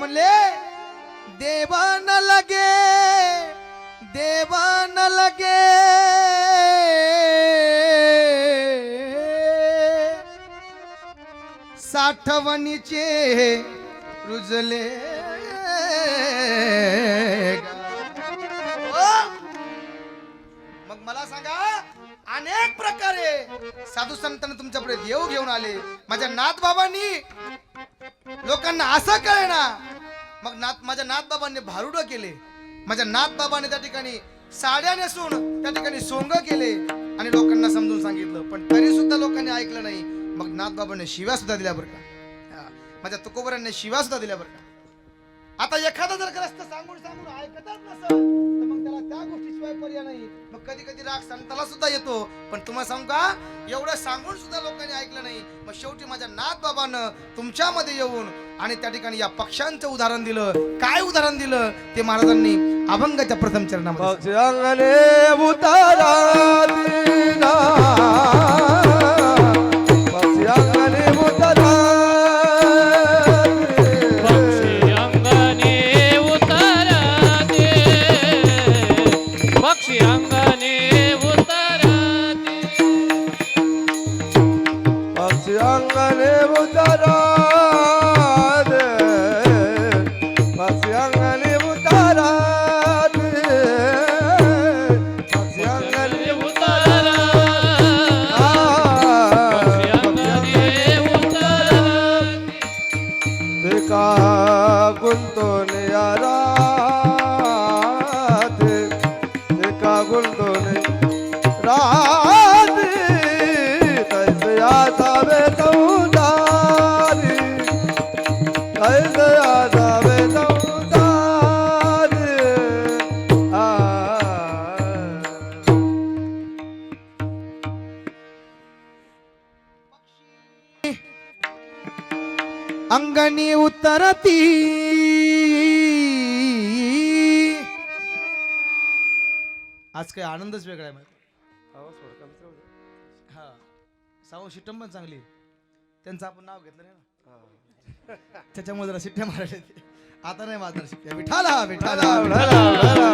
म्हणले देव लगे देवान लगे. साठवणीचे रुजले. मग मला सांगा अनेक प्रकारे साधू संतांना तुमच्याकडे देव घेऊन आले. माझ्या नाथ बाबांनी लोकांना असं कळेना मग नाथ माझ्या नाथबाबांनी भारुडं भारुड केले. माझ्या नाथबाबाने त्या ठिकाणी साड्या नेसून त्या ठिकाणी सोंग केले आणि लोकांना समजून सांगितलं. पण तरी सुद्धा लोकांनी ऐकलं नाही. मग नाथबाबाने शिव्या सुद्धा दिल्या बरं का? माझ्या तुकोबरांनी शिव्या सुद्धा दिल्या बरं का? आता एखादा जर ग्रस्त सांगून सांगून ऐकतच नसत त्या गोष्टीशिवाय पर्याय नाही. मग कधी कधी राग संताला सुद्धा येतो. पण तुम्हाला सांगू का? एवढं सांगून सुद्धा लोकांनी ऐकलं नाही. मग शेवटी माझ्या नाथ बाबानं तुमच्यामध्ये येऊन आणि त्या ठिकाणी या पक्षांचं उदाहरण दिलं. काय उदाहरण दिलं? ते महाराजांनी अभंगाच्या प्रथम चरणामध्ये अंगणी उतरती. आज काय आनंदच वेगळा आहे हा. सावं शिटम पण चांगली. त्यांचं आपण नाव घेतलं नाही ना? त्याच्यामुळे जरा शिट्ट्या मारायला. आता नाही मारणार शिट्ट्या. विठाला विठाला